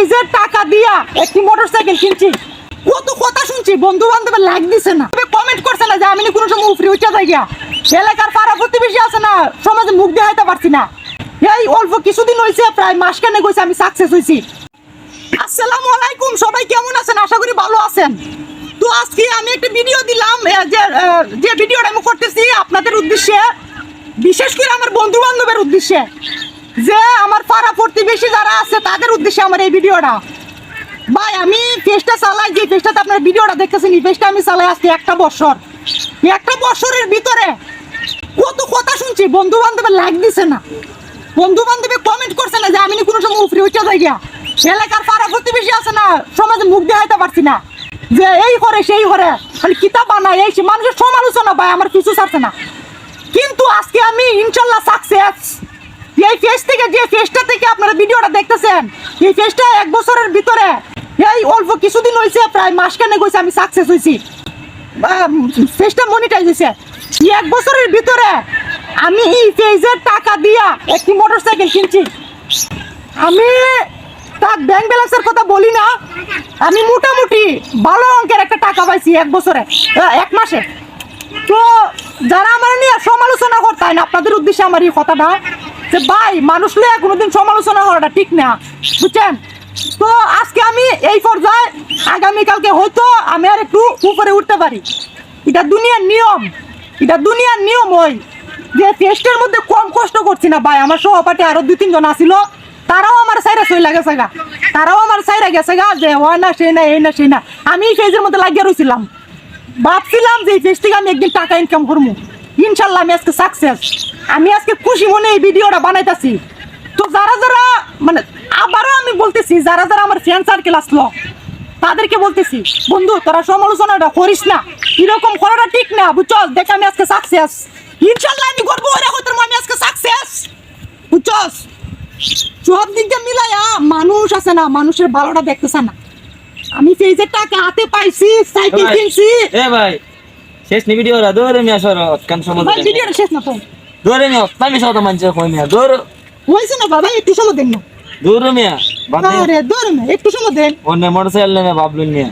পেজের টাকা দিয়া একটি মোটরসাইকেল কিনছি। কত কথা শুনছি বন্ধু লাইক দিছে না। কমেন্ট করছে না যে আমি কোনো সময় উঠে যাই গিয়া। এলাকার পাড়া প্রতিবেশী আছে না, সমাজে মুখ পারছি না। এই অল্প কিছুদিন হয়েছে প্রায় মাসখানে গেছে আমি সাকসেস হয়েছি আসসালামু আলাইকুম, সবাই কেমন আছেন? আশা করি ভালো আছেন। তো আজকে আমি একটা ভিডিও দিলাম যে যে ভিডিওটা আমি করতেছি আপনাদের উদ্দেশ্যে, বিশেষ করে আমার বন্ধু বান্ধবের উদ্দেশ্যে। যে আমার পাড়া প্রতিবেশী যারা আছে, তাদের উদ্দেশ্যে আমার এই ভিডিওটা। ভাই, আমি পেজটা চালাই, যে পেজটাতে আপনার ভিডিওটা দেখতেছেন, এই পেজটা আমি চালাই আজকে একটা বছর। একটা বছরের ভিতরে কত কথা শুনছি বন্ধু বান্ধবের লাইক দিছে না। বন্ধু বান্ধবে কমেন্ট করছে না যে, আমি কোনো সময় উফরে উঠে যাই গিয়া। এলাকার পাড়া প্রতিবেশী আছে না, সমাজে মুখ দেখাইতে পারছি না। যে এই করে সেই করে মানে কিতাব বানায়, এই মানুষের সমালোচনা ভাই, আমার কিছু ছাড়ছে না। কিন্তু আজকে আমি ইনশাল্লাহ সাকসেস এই ফেস থেকে যে ফেসটা থেকে আপনারা ভিডিওটা দেখতেছেন, এই ফেসটা এক বছরের ভিতরে, এই অল্প কিছুদিন হয়েছে প্রায় মাসখানে গেছে আমি সাকসেস হয়েছি ফেসটা মনিটাইজ হয়েছে এই এক বছরের ভিতরে আমি এই ফেজের টাকা দিয়া একটি মোটরসাইকেল কিনছি। আমি তার ব্যাংক ব্যালেন্সের কথা বলি না, আমি মোটামুটি ভালো অঙ্কের একটা টাকা পাইছি এক বছরে এক মাসে। তো যারা আমার নিয়ে সমালোচনা করতেন, আপনাদের উদ্দেশ্যে আমার এই কথাটা যে ভাই, মানুষ নিয়ে কোনোদিন সমালোচনা করাটা ঠিক না, বুঝছেন? তো আজকে আমি এই পর্যায়ে আগামীকালকে হয়তো আমি আর একটু উপরে উঠতে পারি। এটা দুনিয়ার নিয়ম, এটা দুনিয়ার নিয়ম ওই, যে টেস্টের মধ্যে কম কষ্ট করছি না ভাই। আমার সহপাঠী আরও দুই, তিনজন আসিল, তারাও আমার সাইরা সই লাগেছে গা তারাও আমার সাইরা গেছে গা, যে হয় না সেই না এই না সেই না। আমি এই ফেজের মধ্যে লাগিয়ে রয়েছিলাম ভাবছিলাম যে এই ফেজ থেকে আমি একদিন টাকা ইনকাম করব ইনশাল্লাহ আমি আজকে সাকসেস আমি আজকে খুশি মনে এই ভিডিওটা বানাইতেছি। তো যারা যারা মানে আবারও আমি বলতেছি যারা যারা আমার ফ্রেন্ড সার্কেল আসলো তাদেরকে বলতেছি বন্ধু তোরা সমালোচনাটা করিস না। এরকম করাটা ঠিক না বুঝছস? দেখ আমি আজকে সাকসেস ইনশাল্লাহ আমি করব ওরা হয়তো আমি আজকে সাকসেস বুঝছস? সব দিক মিলাইয়া মানুষ আছে না মানুষের ভালোটা দেখতেছে না। আমি ফেজের টাকা হাতে পাইছি সাইকেল কিনছি। এ ভাই। শেষ নি ভিডিও রা দৌড়ে মিয়া সর কান সমুদ্র ভাই ভিডিওটা শেষ না তো দৌড়ে মিয়া তামি সত মানছে কই মিয়া দৌড় হয়েছে না বাবা একটু সময় দেন না। দৌড় মিয়া বাদ আরে দৌড় না একটু সময় দেন। অন্য মোটরসাইকেল নেমে ভাবলুন মিয়া